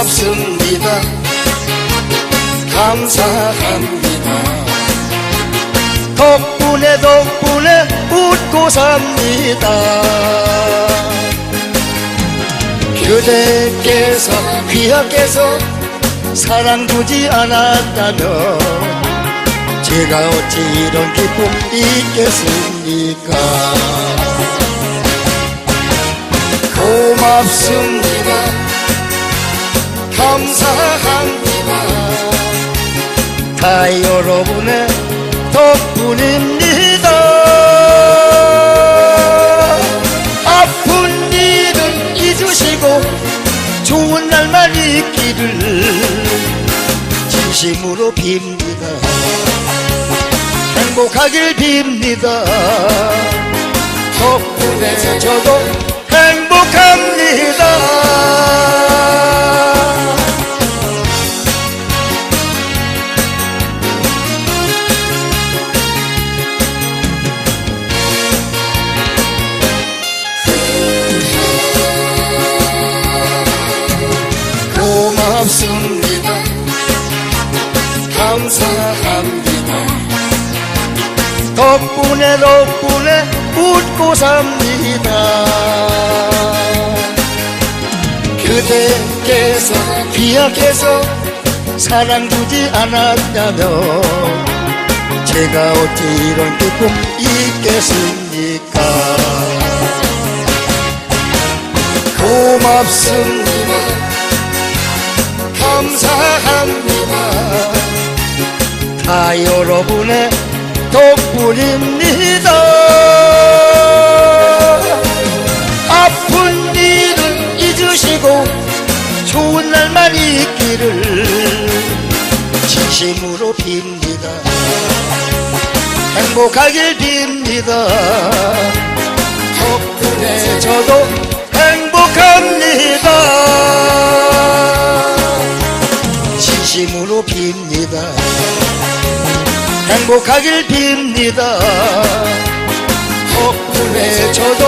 고맙습니다. 감사합니다. 덕분에 덕분에 웃고 삽니다. 그대께서 귀하께서 사랑 주지 않았다면 제가 어찌 이런 기쁨 있겠습니까 고맙습니다 다 여러분의 덕분입니다 아픈 일은 잊으시고 좋은 날만 있기를 진심으로 빕니다. 행복하길 빕니다. 덕분에 저도 고맙습니다. 감사합니다. 덕분에 덕분에 웃고 삽니다. 그대께서 귀하께서 사랑 주지 않았다면 제가 어찌 이런 기쁨 있겠습니까? 고맙습니다 감사합니다. 다 여러분의 덕분입니다. 아픈 일은 잊으시고 좋은 날만 있기를 진심으로 빕니다. 행복하길 빕니다 진심으로 빕니다. 행복하길 빕니다. 덕분에 저도